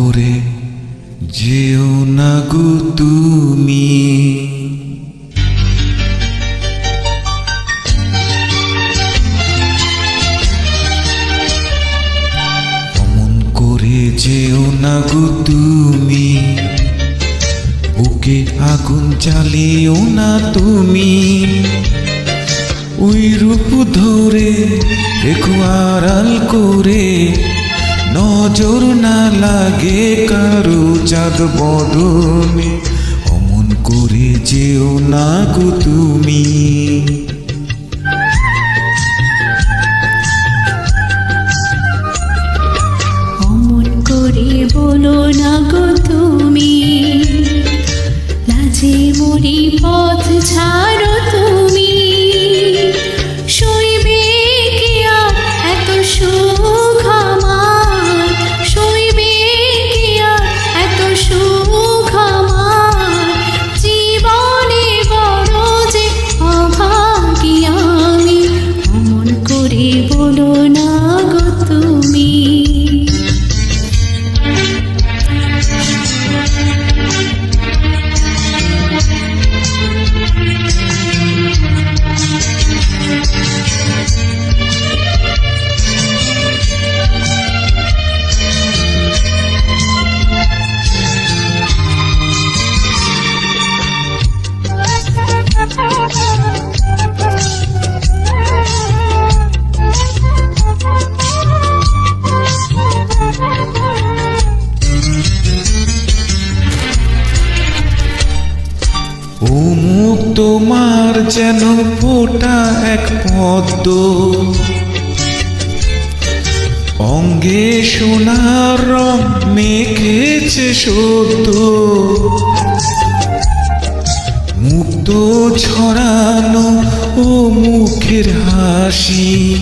করে যেও না গো তুমি। অমন করে যেও না গো তুমি। বুকে আগুন জ্বালিও না তুমি। ওই রূপ ধরে দেখো আড়াল করে নজর না লাগে কারও চাঁদ বদনে। অমন করে যেও না গো তুমি। অমন করে বলো না গো তুমি। লাজে তোমার যেন ফোটা এক পদ্ম। অঙ্গে সোনার রং মেখেছে সদ্য। মুক্ত ছড়ানো ও মুখের হাসি।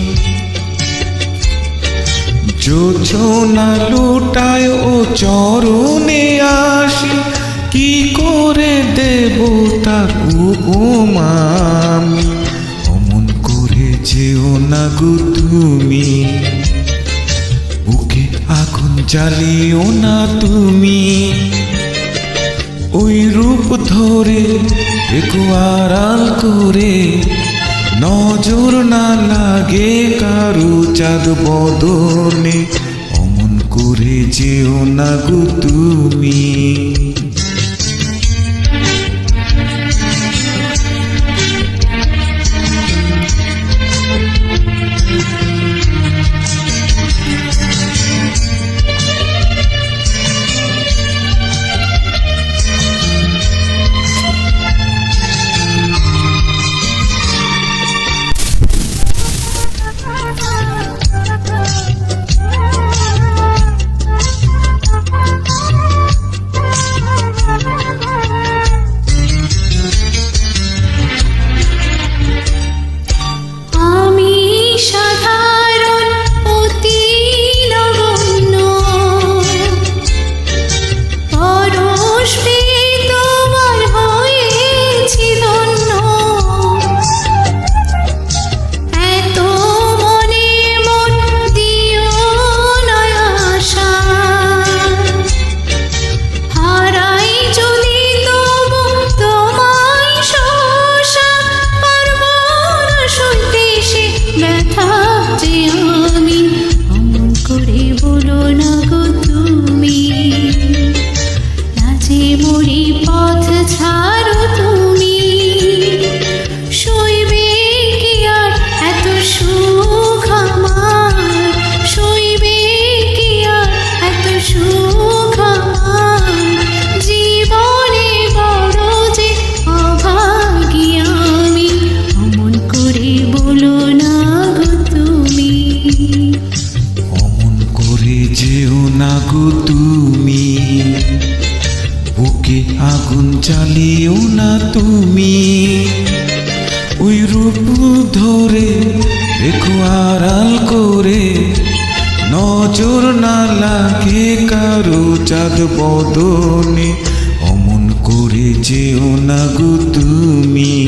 যোজনা লুটায় ও চরণে আসি। কি করে দেব তার উপমা? অমন করে যেও না গো তুমি। বুকে আগুন জ্বালিও না তুমি। ওই রূপ ধরে একু আড়াল করে নজর না লাগে কারু চাঁদ বদনে। অমন করে যেও না গো তুমি। লাজে আগুন চালিও না তুমি। ওই রূপ ধরে রেখো আড়াল করে। নজর না লাগে কারও চাঁদ বদনে। অমন করে যেও না গো তুমি।